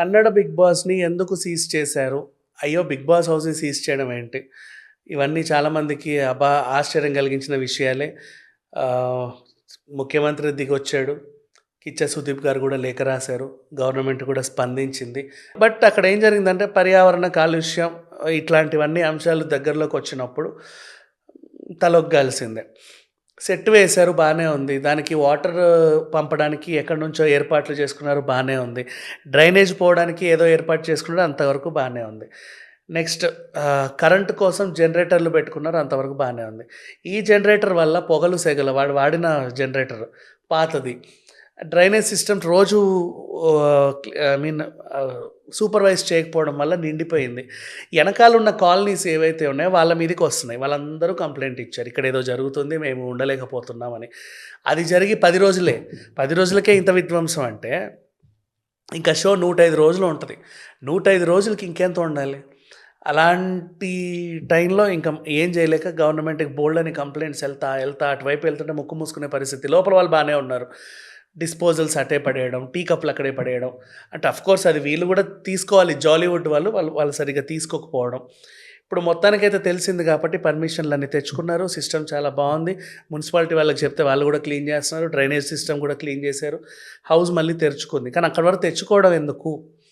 Kannada big బాస్ని ఎందుకు seize చేశారు? అయ్యో బిగ్ బాస్ హౌస్ని సీజ్ చేయడం ఏంటి? ఇవన్నీ చాలామందికి అబా ఆశ్చర్యం కలిగించిన విషయాలే. ముఖ్యమంత్రి దిగొచ్చాడు కిచ్చ సుదీప్ గారు కూడా లేఖ రాశారు. గవర్నమెంట్ కూడా స్పందించింది. బట్ అక్కడ ఏం జరిగిందంటే పర్యావరణ కాలుష్యం ఇట్లాంటివన్నీ అంశాలు దగ్గరలోకి వచ్చినప్పుడు తలొగ్గాల్సిందే. సెట్ వేశారు బాగానే ఉంది. దానికి వాటర్ పంపడానికి ఎక్కడి నుంచో ఏర్పాట్లు చేసుకున్నారు బాగానే ఉంది. డ్రైనేజ్ పోవడానికి ఏదో ఏర్పాటు చేసుకున్నారు అంతవరకు బాగానే ఉంది. నెక్స్ట్ కరెంట్ కోసం జనరేటర్లు పెట్టుకున్నారు అంతవరకు బాగానే ఉంది. ఈ జనరేటర్ వల్ల పొగలు సెగలు వాడు వాడిన జనరేటర్ పాతది. డ్రైనేజ్ సిస్టమ్ రోజు ఐ మీన్ సూపర్వైజ్ చేయకపోవడం వల్ల నిండిపోయింది. వెనకాల ఉన్న కాలనీస్ ఏవైతే ఉన్నాయో వాళ్ళ మీదకి వస్తున్నాయి. వాళ్ళందరూ కంప్లైంట్ ఇచ్చారు. ఇక్కడ ఏదో జరుగుతుంది మేము ఉండలేకపోతున్నామని. అది జరిగి పది రోజులే. పది రోజులకే ఇంత విధ్వంసం అంటే ఇంకా షో నూట ఐదు రోజులు ఉంటుంది. నూట ఐదు రోజులకి ఇంకెంత ఉండాలి? అలాంటి టైంలో ఇంకా ఏం చేయలేక గవర్నమెంట్కి బోల్డ్ అని కంప్లైంట్స్ వెళ్తా వెళ్తా అటువైపు వెళ్తుంటే ముక్కు మూసుకునే పరిస్థితి. లోపల వాళ్ళు బాగానే ఉన్నారు. డిస్పోజల్స్ అటే పడేయడం టీ కప్లు అక్కడే పడేయడం. అంటే కోర్స్ అది వీళ్ళు కూడా తీసుకోవాలి. జాలీవుడ్ వాళ్ళు వాళ్ళు వాళ్ళు సరిగ్గా తీసుకోకపోవడం. ఇప్పుడు మొత్తానికైతే తెలిసింది కాబట్టి పర్మిషన్లు అన్నీ తెచ్చుకున్నారు. సిస్టమ్ చాలా బాగుంది. మున్సిపాలిటీ వాళ్ళకి చెప్తే వాళ్ళు కూడా క్లీన్ చేస్తున్నారు. డ్రైనేజ్ సిస్టమ్ కూడా క్లీన్ చేశారు. హౌస్ మళ్ళీ తెరుచుకుంది. కానీ అక్కడ వరకు తెచ్చుకోవడం ఎందుకు?